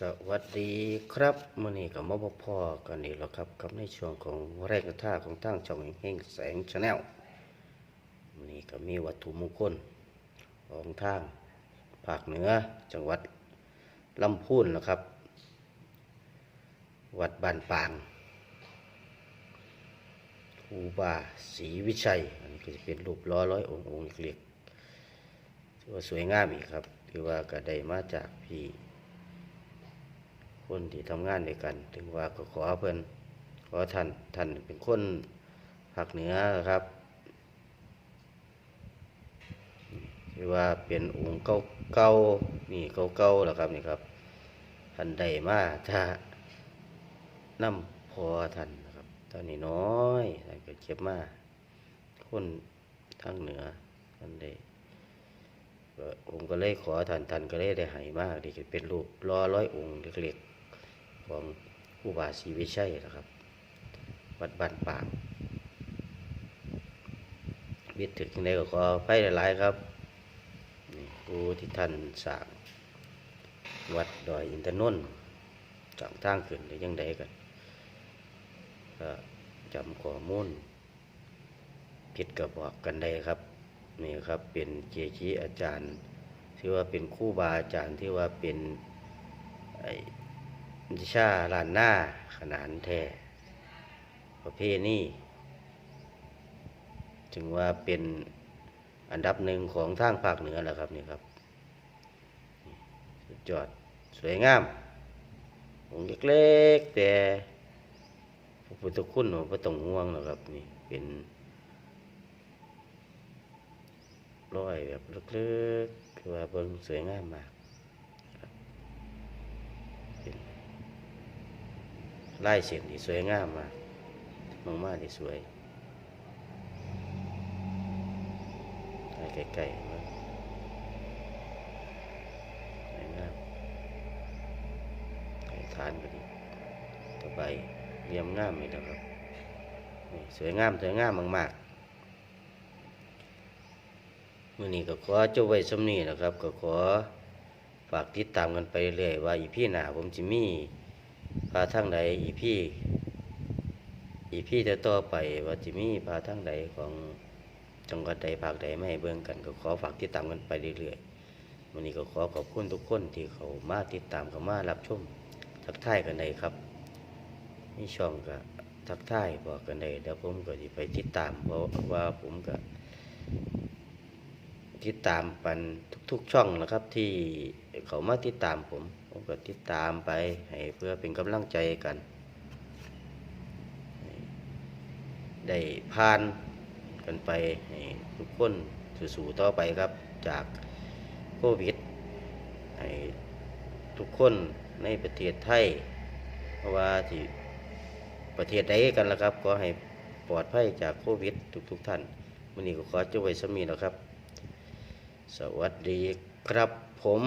สวัสดีครับมื่อนี้กับมาพบพ่อกันอีกแล้วครับกับในช่วงของแรกกระท่าของตั้งช่องแห่งแสงชาแนลมื่อนี้ก็มีวัตถุมงคลของทางภาคเหนือจังหวัดลำพูนนะครับ วัดบ้านปางครูบาศรีวิชัย อันนี้ก็จะเป็นรูปล้อร้อยองค์องค์เล็กๆถือว่าสวยงามอีกครับถือว่าก็ได้มาจากพี่ คนที่ทำงานด้วยกัน ถึงว่าก็ขอเพิ่นขอท่านท่านเป็นคนภาคเหนือครับที่ว่าเป็นองค์เก่าเก่าๆนี่เก่าเก่าๆแล้วครับนี่ครับท่านได้มาถ้านำพอท่านนะครับตอนนี้น้อยท่านก็เก็บมาคนทางเหนือท่านได้ผมก็เลยขอท่านท่านก็เลยได้ให้มากที่จะเป็นรูปรอร้อยองค์เล็กๆ ของผู้บาศรีวิชัยนะครับ วัดบ้านปางวิทย์ถึงในก็ขอไปหลายๆครับนี่ผู้ที่ท่านสร้างวัดดอยอินทนนท์สร้างทางขึ้นได้ยังไดกันก็จำข้อมูลผิดกับบอกกันได้ครับนี่ครับเป็นเกจิอาจารย์ที่ว่าเป็นคู่บาอาจารย์ที่ว่าเป็น ไอ้วิชาลานหน้าขนานแท้ประเภทนี้จึงว่าเป็นอันดับหนึ่งของทางภาคเหนือแหละครับนี่ครับนี่สุดยอดสวยงามองค์เล็กๆแต่พระพุทธคุณผมก็ต้องห่วงหรอกครับนี่เป็นร้อยแบบลึกๆคือว่าเบิ่งสวยงามมากครับเป็น ลายเส้นที่สวยงามมากมองมาที่สวยถ่ายไกลๆมาสวยงามไก่ทานก็ดีตะไบเรียมงามเลยนะครับสวยงามสวยงามมากๆมื่อนี้ก็ขอเจ้าไว้สำนีนะครับ ก็ขอฝากติดตามกันไปเรื่อยว่าอีพี่หนาผมจะมี พาทางใดอีพี่อีพี่จะต่อไปว่าจะมีพาทางใดของจังหวัดใดภาคใดไม่ให้เบิ่งกัน ก็ขอฝากติดตามกันไปเรื่อยๆมื่อนี้ก็ขอขอบคุณทุกคนที่เขามาติดตามเขามารับชมทักทายกันได้ครับนี่ช่องก็ทักทายบอกกันได้เดี๋ยวผมก็จะไปติดตามเพราะว่าผมก็ติดตามปันทุกๆช่องนะครับที่เขามาติดตามผม ผมก็ติดตามไปให้เพื่อเป็นกำลังใจกัน ได้ผ่านกันไปให้ทุกคนสู่ๆต่อไปครับจากโควิดให้ทุกคนในประเทศไทย เพราะว่าที่ประเทศใดกันละครับ ก็ให้ปลอดภัยจากโควิด ทุกๆท่านวันนี้ก็ขอจบไว้สมีแล้วครับ สวัสดีครับผม